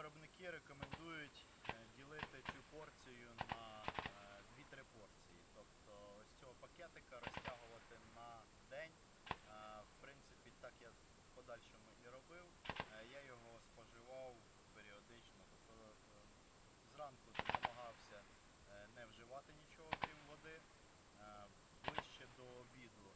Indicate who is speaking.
Speaker 1: виробники рекомендують е, ділити цю порцію на е, 2-3 порції. Тобто з цього пакетика розтягувати на день. Е, в принципі, так я в подальшому і робив. Я його споживав періодично. Тобто Зранку намагався не вживати нічого, крім води. Ближче до обіду